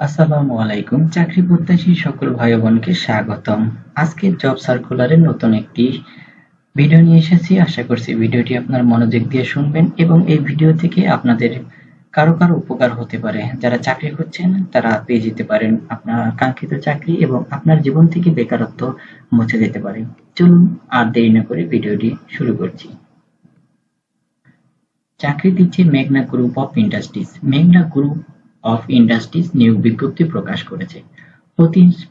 আসসালামু আলাইকুম, চাকরি প্রত্যাশী সকল ভাই বোনকে স্বাগতম। আজকে জব সার্কুলারের নতুন একটি ভিডিও নিয়ে এসেছি। আশা করছি ভিডিওটি আপনার মনোযোগ দিয়ে শুনবেন এবং এই ভিডিও থেকে আপনাদের কারও কারও উপকার হতে পারে। যারা চাকরি করছেন তারা পেয়ে যেতে পারেন আপনার কাঙ্ক্ষিত চাকরি এবং আপনার জীবন থেকে বেকারত্ব মুছে যেতে পারে। চলুন আর দেরি না করে ভিডিওটি শুরু করছি। চাকরি দিচ্ছে মেঘনা গ্রুপ অফ ইন্ডাস্ট্রিজ মেঘনা গ্রুপ অফ ইন্ডাস্ট্রিজ নিয়োগ বিজ্ঞপ্তি প্রকাশ করেছে।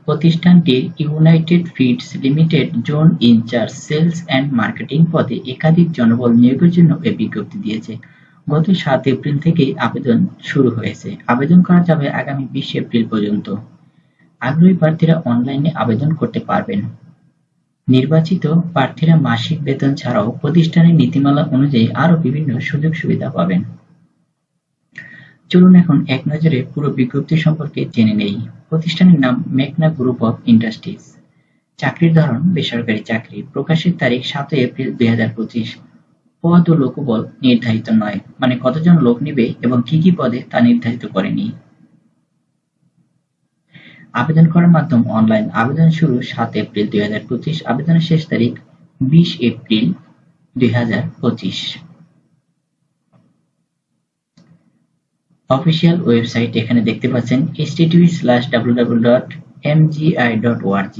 প্রতিষ্ঠানটি United feeds limited zone in charge sales and marketing পদে একাধিক জনবল নিয়োগের জন্য এই বিজ্ঞপ্তি দিয়েছে। গত সাত এপ্রিল থেকেই আবেদন শুরু হয়েছে। আবেদন করা যাবে আগামী বিশ এপ্রিল পর্যন্ত। আগ্রহী প্রার্থীরা অনলাইনে আবেদন করতে পারবেন। নির্বাচিত প্রার্থীরা মাসিক বেতন ছাড়াও প্রতিষ্ঠানের নীতিমালা অনুযায়ী আরও বিভিন্ন সুযোগ সুবিধা পাবেন। চলুন এখন এক নজরে পুরো বিজ্ঞপ্তি সম্পর্কে জেনে নেই। প্রতিষ্ঠানের নাম মেঘনা গ্রুপ অফ ইন্ডাস্ট্রিজ। চাকরির ধরন, বেসরকারি চাকরি, প্রকাশের তারিখ সাতই এপ্রিল দুই হাজার পঁচিশ। পদ ও লোকবল নির্ধারিত নয় মানে কতজন লোক নিবে এবং কি কি পদে তা নির্ধারিত করেনি। আবেদন করার মাধ্যম অনলাইন আবেদন শুরু সাত এপ্রিল দুই হাজার পঁচিশ। আবেদনের শেষ তারিখ বিশ এপ্রিল দুই হাজার পঁচিশ হাজার পঁচিশ অফিসিয়াল ওয়েবসাইট এখানে দেখতে পাচ্ছেন http:/www.mgi.org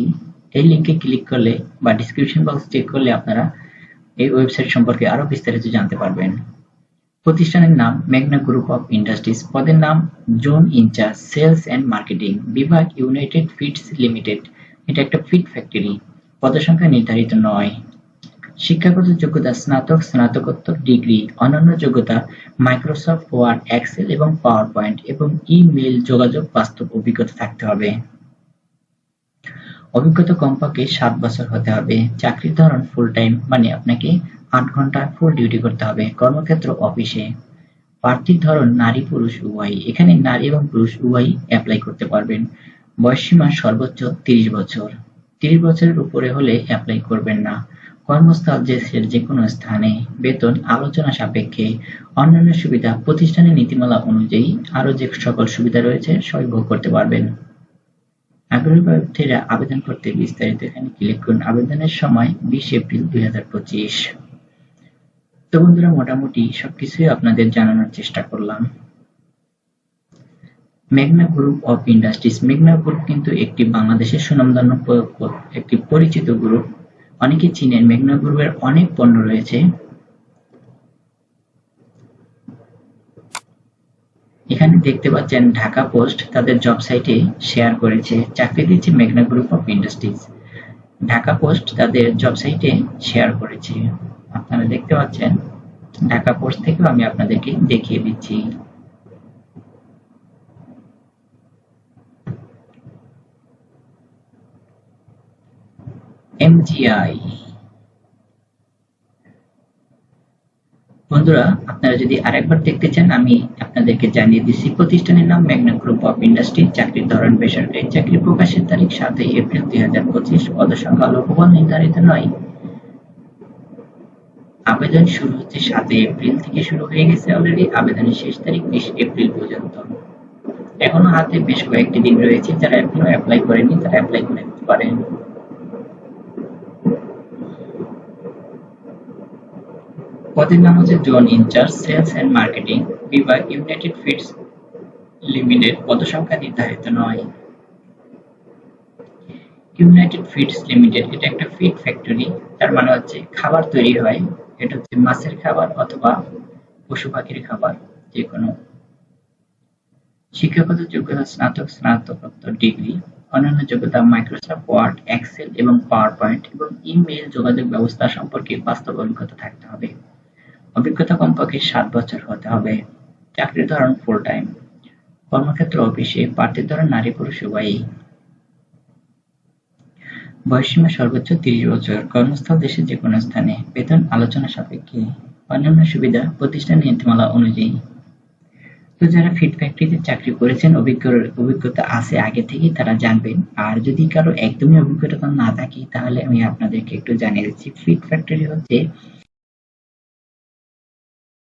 এই লিংকে ক্লিক করলে বা ডিসক্রিপশন বক্স চেক করলে আপনারা এই ওয়েবসাইট সম্পর্কে আরও বিস্তারিত জানতে পারবেন। প্রতিষ্ঠানের নাম মেঘনা গ্রুপ অফ ইন্ডাস্ট্রিজ। পদের নাম zone in charge sales and marketing, বিভাগ ইউনাইটেড ফিডস লিমিটেড। এটা একটা ফিড ফ্যাক্টরি। পদসংখ্যা নির্ধারিত নয়। শিক্ষাগত যোগ্যতা, স্নাতক, স্নাতকোত্তর, ডিগ্রি, অন্যান্য যোগ্যতা, মাইক্রোসফট, ওয়ার্ড, এক্সেল এবং পাওয়ার পয়েন্ট এবং ইমেল যোগাযোগ, বাস্তব অভিজ্ঞতা থাকতে হবে। অভিজ্ঞতা কমপক্ষে সাত বছর হতে হবে। চাকরির ধরন ফুল টাইম মানে আপনাকে আট ঘণ্টা ফুল ডিউটি করতে হবে। কর্মক্ষেত্র অফিসে। প্রার্থীর ধরন নারী, পুরুষ, উভয়ই। এখানে নারী এবং পুরুষ উভয়ই অ্যাপ্লাই করতে পারবেন। বয়সীমা সর্বোচ্চ তিরিশ বছর। তিরিশ বছরের উপরে হলে অ্যাপ্লাই করবেন না। কর্মস্থল দেশের যেকোনো স্থানে বেতন আলোচনা সাপেক্ষে অন্যান্য সুবিধা প্রতিষ্ঠানের নীতিমালা অনুযায়ী আরও যে সকল সুবিধা রয়েছে, সবই ভোগ করতে পারবেন। আগ্রহী প্রার্থীরা আবেদন করতে বিস্তারিত এখানে ক্লিক করুন। আবেদনের সময় বিশ এপ্রিল দুই হাজার পঁচিশ। তো বন্ধুরা, মোটামুটি সবকিছুই আপনাদের জানানোর চেষ্টা করলাম। মেঘনা গ্রুপ অফ ইন্ডাস্ট্রিজ। মেঘনা গ্রুপ কিন্তু একটি বাংলাদেশের সুনামধন্য একটি পরিচিত গ্রুপ। অনেকে চিনেন, মেঘনা গ্রুপের অনেক পণ্য রয়েছে। এখানে দেখতে পাচ্ছেন ঢাকা পোস্ট, তাদের জব সাইটে শেয়ার করেছে, চাকরি দিচ্ছে মেঘনা group of industries Dhaka post তাদের জব সাইটে শেয়ার করেছে। আপনারা দেখতে পাচ্ছেন, ঢাকা পোস্ট থেকেও আমি আপনাদেরকে দেখিয়ে দিচ্ছি। এমজিআই বন্ধুরা, আপনারা যদি আরেকবার দেখতে চান, আমি আপনাদেরকে জানিয়ে দিচ্ছি, প্রতিষ্ঠানের নাম ম্যাগনা গ্রুপ অফ ইন্ডাস্ট্রি চাকরির ধরন, বেসরকারি চাকরি প্রকাশের তারিখ সাতই এপ্রিল দুই হাজার পঁচিশ পদসংখ্যা লোকবল নির্ধারিত নয়। আবেদন শুরু হচ্ছে সাতই এপ্রিল থেকে শুরু হয়ে গেছে অলরেডি আবেদনের শেষ তারিখ বিশ এপ্রিল পর্যন্ত। এখনও হাতে বেশ কয়েকটি দিন রয়েছে, যারা এখনও অ্যাপ্লাই করেনি তারা অ্যাপ্লাই করে পারেন। পদের নাম হচ্ছে zone in charge, sales and marketing, বিভাগ ইউনাইটেড ফিডস লিমিটেড, পদসংখ্যা নির্ধারিত নয়। ইউনাইটেড ফিডস লিমিটেড, এটা একটা ফিড ফ্যাক্টরি, তার মানে হচ্ছে খাবার তৈরি হয়, এটা হচ্ছে মাছের খাবার অথবা পশু পাখির খাবার যে কোনো শিক্ষাগত যোগ্যতা, স্নাতক, স্নাতকোত্তর ডিগ্রি অন্যান্য যোগ্যতা মাইক্রোসফট ওয়ার্ড এক্সেল এবং পাওয়ার পয়েন্ট এবং ইমেইল যোগাযোগ ব্যবস্থা সম্পর্কে বাস্তব অভিজ্ঞতা থাকতে হবে। অভিজ্ঞতা কমপক্ষে সাত বছর হতে হবে। চাকরির ধরন ফুল টাইম কর্মক্ষেত্র অফিসে প্রার্থীর ধরন নারী পুরুষ উভয়ই। বয়সীমা সর্বোচ্চ তিরিশ বছর। কর্মস্থল দেশের যে কোনো স্থানে। বেতন আলোচনা সাপেক্ষে। অন্যান্য সুবিধা প্রতিষ্ঠান নীতিমালা অনুযায়ী। তো যারা ফিড ফ্যাক্টরিতে চাকরি করেছেন অভিজ্ঞ অভিজ্ঞতা আছে আগে থেকে তারা জানবেন। আর যদি কারও একদমই অভিজ্ঞতা না থাকে, তাহলে আমি আপনাদেরকে একটু জানিয়ে দিচ্ছি ফিড ফ্যাক্টরি হচ্ছে